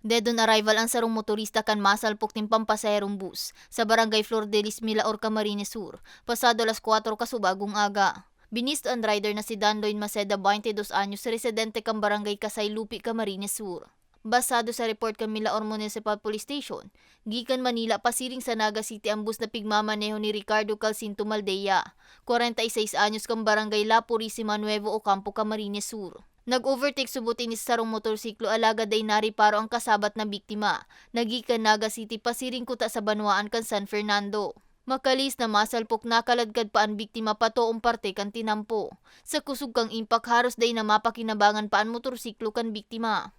Dead arrival ang sarong motorista kan masalpok ting pampasaherong bus sa barangay Flor de Lis, Milaor, Camarines Sur, pasado alas 4 kasubagong aga. Binist ang rider na si Danloy Maceda, 22 anyos, residente kang barangay Kasay Lupi, Camarines Sur. Basado sa report kan Milaor Municipal Police Station, gikan Manila pasiring sa Naga City ang bus na pigmamaneho ni Ricardo Calcinto Maldea, 46 anyos kang barangay La Purisima Nuevo Ocampo, Camarines Sur. Nag-overtake subuti ni sa sarong motorsiklo alaga day nari paro ang kasabat na biktima. Nagikan Naga City pasiring kuta sa Banwaan kan San Fernando. Makalis na masalpok nakaladkad pa ang biktima patoong parte kan tinampo. Sa kusog kang impak haros day na mapakinabangan pa ang motorsiklo kan biktima.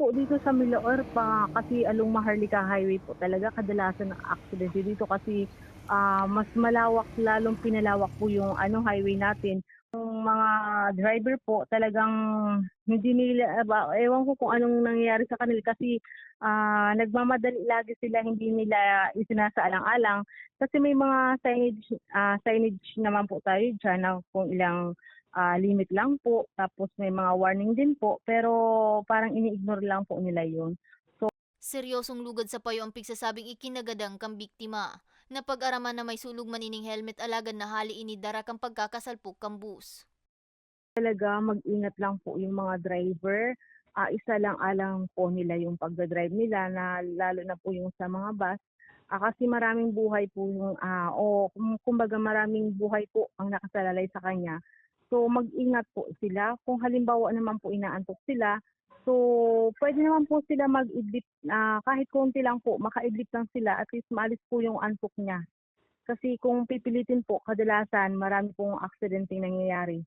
Po dito sa Milaor pa kasi along Maharlika Highway po talaga kadalasan ng accident dito kasi ah, mas malawak lalong pinalawak po yung ano highway natin. Mga driver po talagang hindi nila ewan ko kung anong nangyayari sa kanila kasi ah, nagmamadali lagi sila hindi nila isinasaalang-alang kasi may mga signage ah, signage naman po tayo diyan na kung ilang ah, limit lang po tapos may mga warning din po pero parang ini-ignore lang po nila yun. Seryosong lugad sa payo ang pigsasabing ikinagadang kang biktima. Napag-araman na may sulog manining helmet alagad na hali ini dara kang pagkakasalpok kang bus. Talaga mag-ingat lang po yung mga driver. Ah, isa lang alang po nila yung pagdadrive nila na lalo na po yung sa mga bus. Ah, kasi maraming buhay po yung ah, o kum- kumbaga maraming buhay po ang nakasalalay sa kanya. So mag-ingat po sila. Kung halimbawa naman po inaantok sila, so pwede naman po sila mag-idlip ah, kahit konti lang po, makaidlip lang sila at least maalis po yung antok niya. Kasi kung pipilitin po, kadalasan marami pong aksidenteng nangyayari.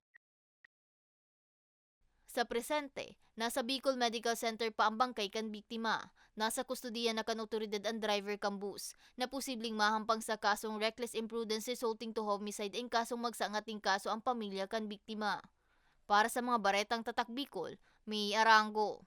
Sa presente, nasa Bicol Medical Center pa ang bangkay kan biktima. Nasa kustudiya na kan otoridad ang driver kang bus na posibleng mahampang sa kasong reckless imprudence resulting to homicide ang kasong magsangating kaso ang pamilya kan biktima. Para sa mga baretang tatak Bicol, may Arango.